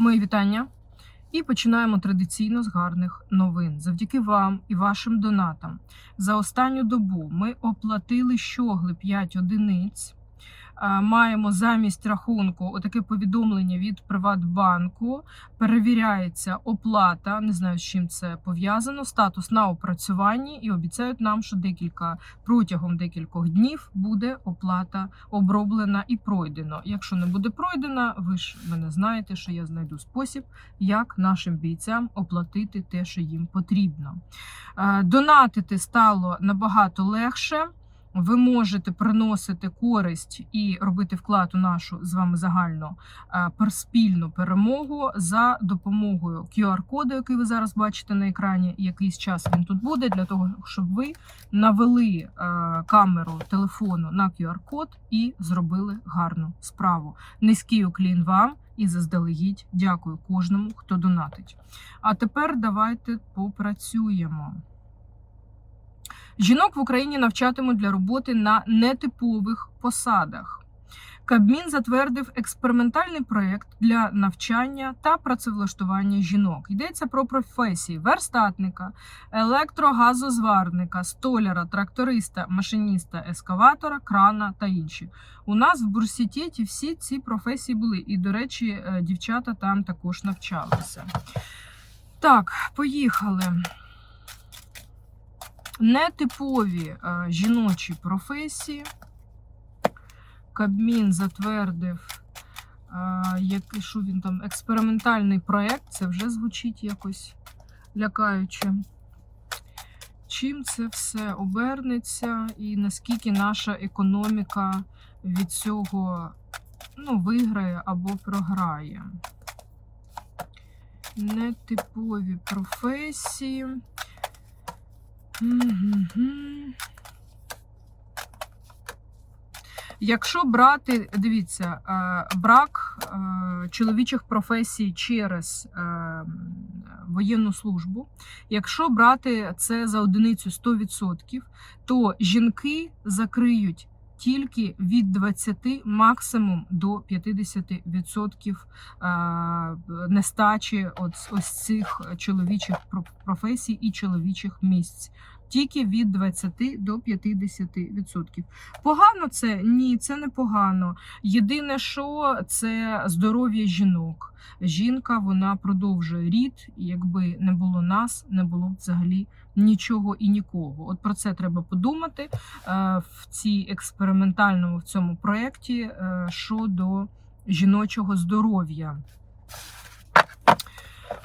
Мої вітання. І починаємо традиційно з гарних новин. Завдяки вам і вашим донатам. За останню добу ми оплатили щогли 5 одиниць. А, Маємо замість рахунку отаке повідомлення від Приватбанку. Перевіряється оплата. Не знаю, з чим це пов'язано. Статус на опрацюванні і обіцяють нам, що декілька протягом декількох днів буде оплата оброблена і пройдено. Якщо не буде пройдена, ви ж мене знаєте, що я знайду спосіб, як нашим бійцям оплатити те, що їм потрібно. Е, Донатити стало набагато легше. Ви можете приносити користь і робити вклад у нашу з вами загальну е, пер- спільну перемогу за допомогою QR-коду, який ви зараз бачите на екрані. Якийсь час він тут буде для того, щоб ви навели е, камеру телефону на QR-код і зробили гарну справу. Низький уклін вам і заздалегідь дякую кожному, хто донатить. А тепер давайте попрацюємо. Жінок в Україні навчатимуть для роботи на нетипових посадах. Кабмін затвердив експериментальний проєкт для навчання та працевлаштування жінок. Йдеться про професії верстатника, електрогазозварника, столяра, тракториста, машиніста, ескаватора, крана та інші. У нас в бурсітеті всі ці професії були. І, до речі, е, дівчата там також навчалися. Так, поїхали. Нетипові е, жіночі професії. Кабмін затвердив е, який що він там, експериментальний проєкт. Це вже звучить якось лякаюче. Чим це все обернеться, і наскільки наша економіка від цього ну, виграє або програє? Нетипові професії. Якщо брати, дивіться, е, брак е, чоловічих професій через е, воєнну службу, якщо брати це за одиницю 100%, то жінки закриють тільки від 20 максимум до 50% е, нестачі ось, цих чоловічих про- професій і чоловічих місць. Тільки від 20 до 50%. Погано це? Ні, це не погано. Єдине, що це здоров'я жінок. Жінка вона продовжує рід, і якби не було нас, не було б взагалі нічого і нікого. От про це треба подумати е, в цій експериментальному в цьому проєкті е, щодо жіночого здоров'я.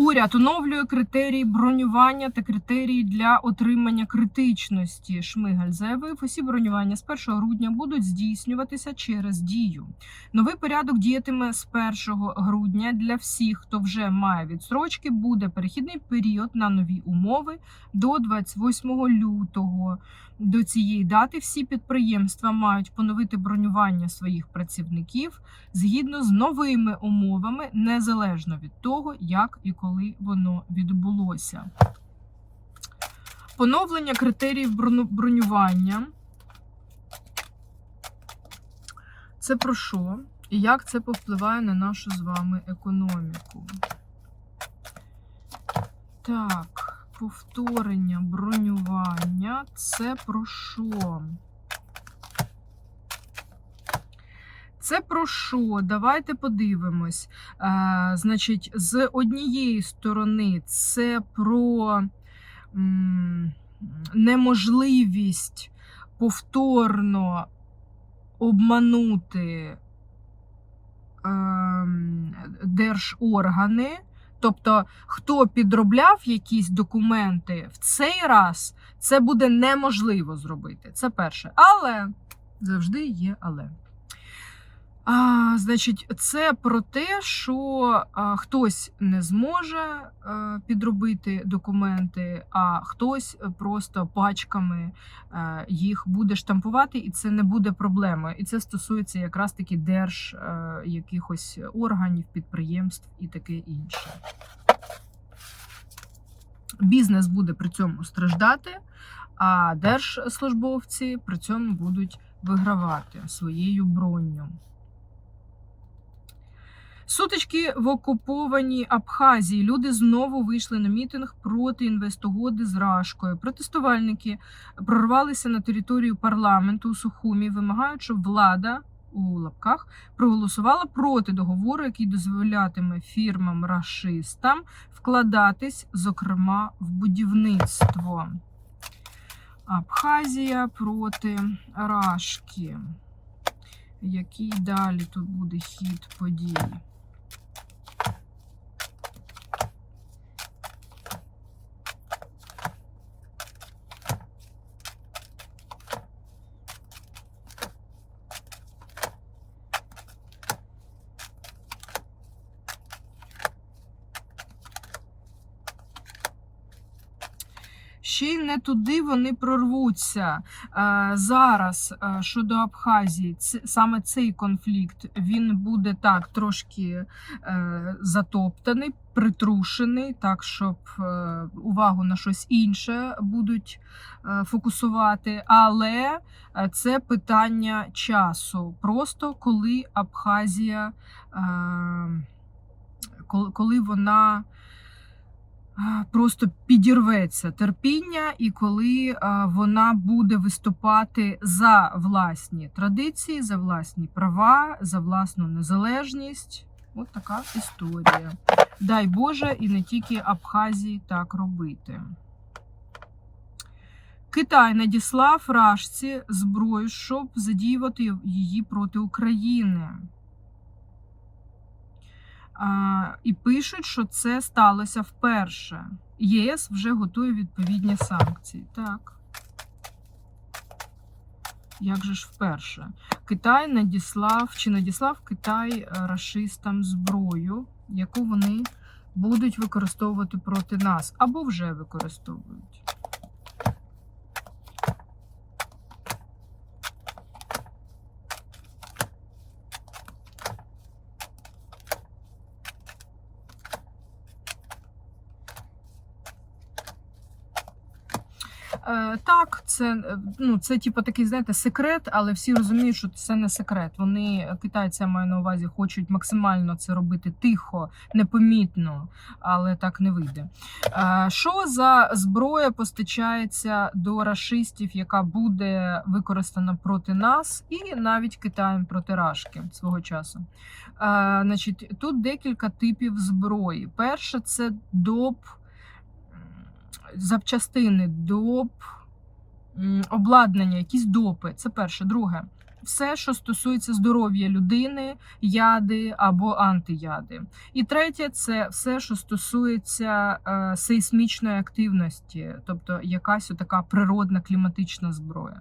Уряд оновлює критерії бронювання та критерії для отримання критичності. Шмигаль заявив, усі бронювання з 1 грудня будуть здійснюватися через дію. Новий порядок діятиме з 1 грудня для всіх, хто вже має відстрочки. Буде перехідний період на нові умови до 28 лютого. До цієї дати всі підприємства мають поновити бронювання своїх працівників згідно з новими умовами, незалежно від того, як і коли воно відбулося. Поновлення критеріїв бронювання. Це про що? І як це повпливає на нашу з вами економіку? Так, повторення бронювання. Це про що? Це про що? Давайте подивимось. Е, значить, з однієї сторони, це про м, неможливість повторно обманути ем, держоргани. Тобто, хто підробляв якісь документи в цей раз, це буде неможливо зробити. Це перше. Але завжди є але. А, значить, це про те, що а, хтось не зможе а, підробити документи, а хтось просто пачками а, їх буде штампувати, і це не буде проблемою. І це стосується якраз таки держ а, якихось органів, підприємств і таке інше. Бізнес буде при цьому страждати, а держслужбовці при цьому будуть вигравати своєю бронню. Сутички в окупованій Абхазії. Люди знову вийшли на мітинг проти інвестугоди з Рашкою. Протестувальники прорвалися на територію парламенту у Сухумі, вимагають, щоб влада у лапках проголосувала проти договору, який дозволятиме фірмам рашистам вкладатись, зокрема, в будівництво. Абхазія проти Рашки. Який далі тут буде хід подій? Й не туди вони прорвуться. Е, Зараз е, щодо Абхазії, саме цей конфлікт він буде так трошки е, затоптаний, притрушений, так щоб увагу на щось інше будуть фокусувати. Але це питання часу. Просто коли Абхазія, коли вона. Просто підірветься терпіння, і коли вона буде виступати за власні традиції, за власні права, за власну незалежність. От така історія. Дай Боже, і не тільки Абхазії так робити. Китай надіслав Рашці зброю, щоб задіювати її проти України. І пишуть, що це сталося вперше. ЄС вже готує відповідні санкції. Так. Як же ж вперше? Китай надіслав чи надіслав Китай е, рашистам зброю, яку вони будуть використовувати проти нас або вже використовують. Так, це е, ну це типу такий, знаєте, секрет, але всі розуміють, що це не секрет. Вони е, китайці маю на увазі, хочуть максимально це робити тихо, непомітно, але так не вийде. Е, що за зброя постачається до рашистів, яка буде використана проти нас, і навіть Китаєм проти Рашки свого часу? Е, значить, тут декілька типів зброї. Перше, це доп запчастини, доп, обладнання, якісь допи. Це перше. Друге, все, що стосується здоров'я людини, яди або антияди. І третє, це все, що стосується е, сейсмічної активності, тобто якась така природна кліматична зброя.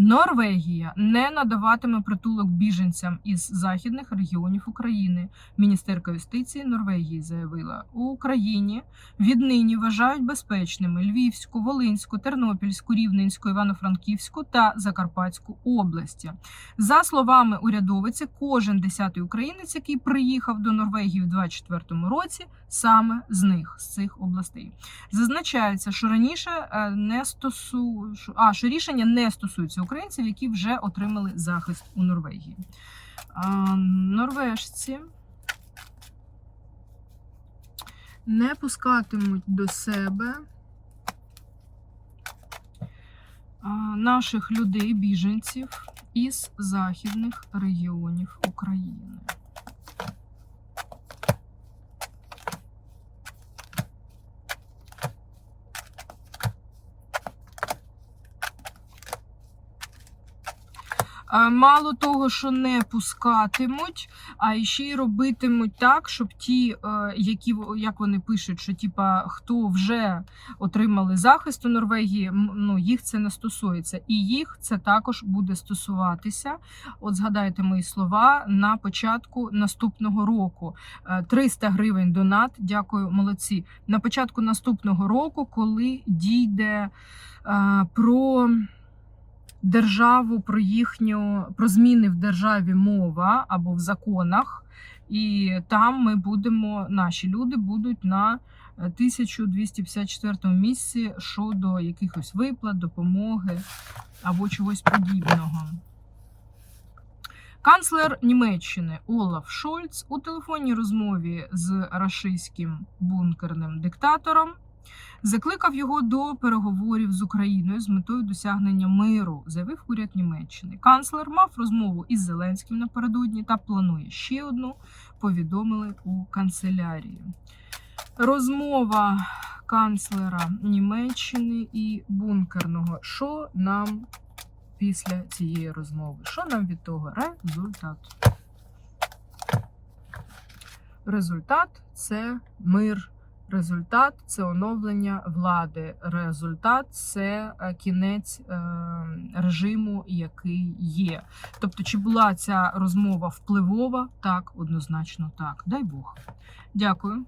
Норвегія не надаватиме притулок біженцям із західних регіонів України. Міністерка юстиції Норвегії заявила, у Україні віднині вважають безпечними Львівську, Волинську, Тернопільську, Рівненську, Івано-Франківську та Закарпатську області. За словами урядовиці, кожен десятий українець, який приїхав до Норвегії в 2024 році, саме з них з цих областей. Зазначається, що раніше е, не стосу... а, що рішення не стосується українців, які вже отримали захист у Норвегії. Норвежці не пускатимуть до себе наших людей, біженців із західних регіонів України. Мало того, що не пускатимуть, а ще й робитимуть так, щоб ті, е, які як вони пишуть, що типа хто вже отримали захист у Норвегії, ну їх це не стосується, і їх це також буде стосуватися. От згадайте мої слова на початку наступного року. Е, 300 гривень донат. Дякую, молодці. На початку наступного року, коли дійде е, про державу, про їхню про зміни в державі мова або в законах, і там ми будемо, наші люди будуть на е, 1254 місці щодо якихось виплат, допомоги або чогось подібного. Канцлер Німеччини Олаф Шольц у телефонній розмові з рашистським бункерним диктатором закликав його до переговорів з Україною з метою досягнення миру, заявив уряд Німеччини. Канцлер мав розмову із Зеленським напередодні та планує ще одну. Повідомили у канцелярії. Розмова канцлера Німеччини і бункерного. Що нам після цієї розмови? Що нам від того? Результат. Результат це мир. Результат це оновлення влади. Результат це е, кінець е, режиму, який є. Тобто, чи була ця розмова впливова? Так, однозначно так. Дай Бог. Дякую.